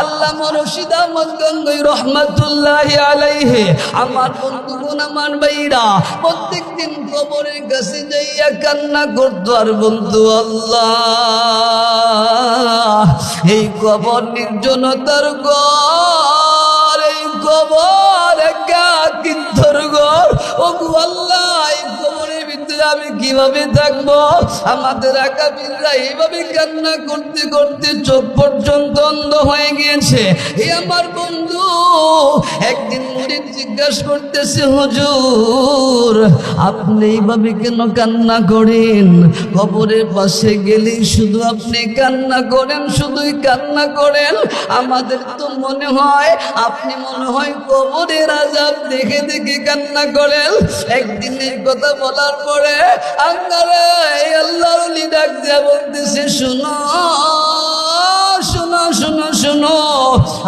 আল্লাহ রশিদ আহমদ গঙ্গই রহমতুল্লাহ আলাইহে। আমার বন্ধুগণ আমার ভাইরা প্রত্যেক দিন কবরের কাছে যাইয়া কান্না করতো এই কবর নির্জনতার কবর একা কিন্তর আমি কীভাবে থাকব? আমাদের বিল্লা এইভাবে কান্না করতে করতে চোখ পর্যন্ত অন্ধ হয়ে গিয়েছে। এই আমার বন্ধু, একদিন মুড়ি জিজ্ঞাসা করতেছে, হুজুর, আপনি এইভাবে কেন কান্না করেন? কবরের পাশে গেলেই শুধু আপনি কান্না করেন, শুধুই কান্না করেন। আমাদের তো মনে হয়, আপনি মনে হয় কবরের আজাব দেখে দেখে কান্না করেন। একদিন এই কথা বলার পরে বলতেছে, শোনো শোনো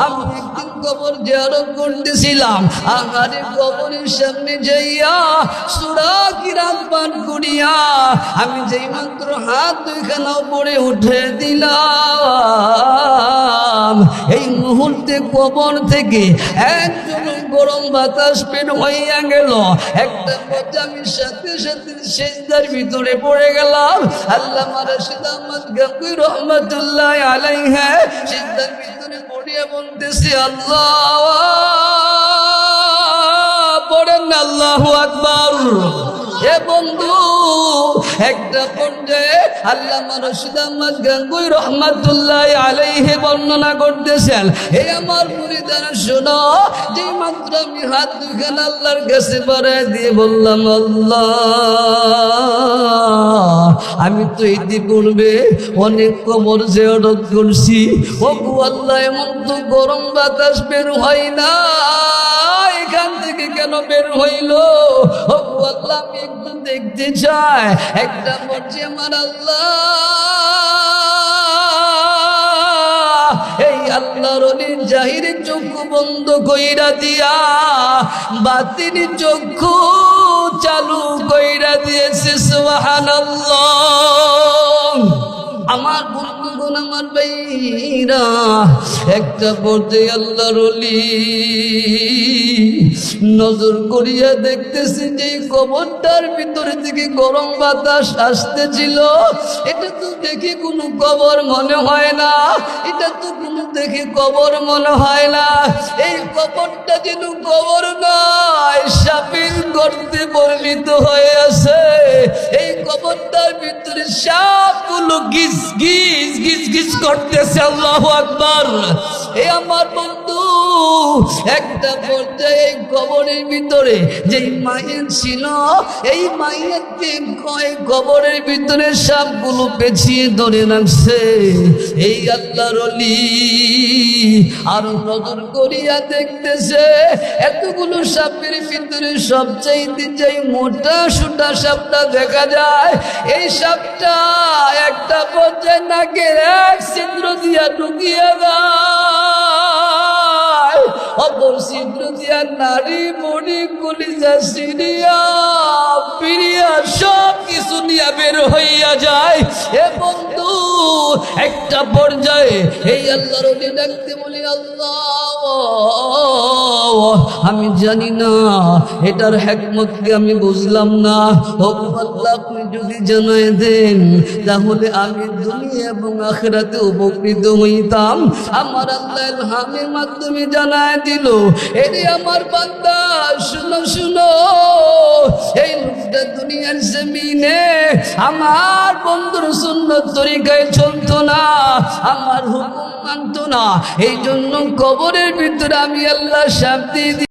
আমি একদিন কবর কবরের পান করিয়া আমি যেই মাত্র হাত দুইখানা পড়ে উঠে দিলাম। এই মুহূর্তে কবর থেকে একজন গরম বাতাস বের হইয়া গেল। একটা পথে আমি সাথে সাথে সেজদার ভিতরে পড়ে গেলাম। আল্লাহ রাশিদ আহমদ গঙ্গুই রহমতুল্লাহ আলাইহা সেজদার ভিতরে পড়িয়ে বলতেছি, আল্লাহ, পড়েন আল্লাহ আকবর। এ বন্ধু, একটা পর্যায়ে আল্লামা রশিদ আহমদ গাঙ্গুই রহমাতুল্লাহ আলাইহে বর্ণনা করতেছেন, হে আমার মুরিদারা, শোনো যে মাত্র আমি হাত দুখান আল্লাহর কাছে বাড়ায় দিয়ে বললাম, আল্লাহ, আমি তো ইতিপূর্বে অনেক কবর জেরত করছি। ও আল্লাহ, এমন তো গরম বাতাস বের হয় না। কেন বের হইল? আমি একটু দেখতে চাই। একটা মরছে আমার আল্লাহ। এই আল্লাহর অলির জাহির চক্ষু বন্ধ কইরা দিয়া, বাতিল চক্ষু চালু কইরা দিয়েছে, সুবহানাল্লাহ। আমার বন্ধুগণ, আমার ভাইরা, একটা পড়তে আল্লাহর অলি নজর করিয়া দেখতেছি যে কবরটার ভিতরে থেকে গরম বাতাস আসতেছিল। এটা তো দেখে কোনো কবর মনে হয় না। এটা তো কোনো দেখে কবর মনে হয় না। এই কবরটা যেন কবর নয় সাপিল করতে পরিণত হয়ে আছে। এই কবরটার ভিতরে সাপগুলো গিজ গিজ গিজ গিজ করতেছে আল্লাহ আকবার। এ আমার বন্ধু, একটা পর্যায়ে এই কবরের ভিতরে যেই মায়ের ছিল, এই মায়েরকে কয় কবরের ভিতরে সাপগুলো পেছিয়ে ধরে রাখছে। এই আল্লাহর অলি আর নজর করিয়া দেখতেছে, এতগুলো সাপের ভিতরে সবচাইতে যেই মোটা সুটা সাপটা দেখা যায়, এই সাপটা একটা পর্যায়ে নাকের এক ছিদ্র দিয়া ঢুকিয়ে দেয়। অপর ছিদ্র দিয়া নারী মণি কলিজা সিরিয়া পিরিয়া সব কিছু নিয়ে বের হইয়া যায়। এ বন্ধু, একটা পর্যায়ে এই আল্লাহর ডাকতে বলি, আল্লাহ! আমি জানি না, এটার হ্যাকমত কি আমি বুঝলাম না। আপনি যদি জানায় দেন, তাহলে আমি দুনিয়া এবং আখেরাতে উপকৃত হইতাম। আমার আল্লাহ ইলহামের মাধ্যমে জানায় দিল, এরে আমার বান্দা, শুনো শুনো, এই লোকটা দুনিয়ার জমিনে আমার বন্ধুর সুন্নত তরিকায় চলতো না। আমার হুকুম মানতো না। এই জন্য কবরের ভিতরে আমি আল্লাহ শান্তি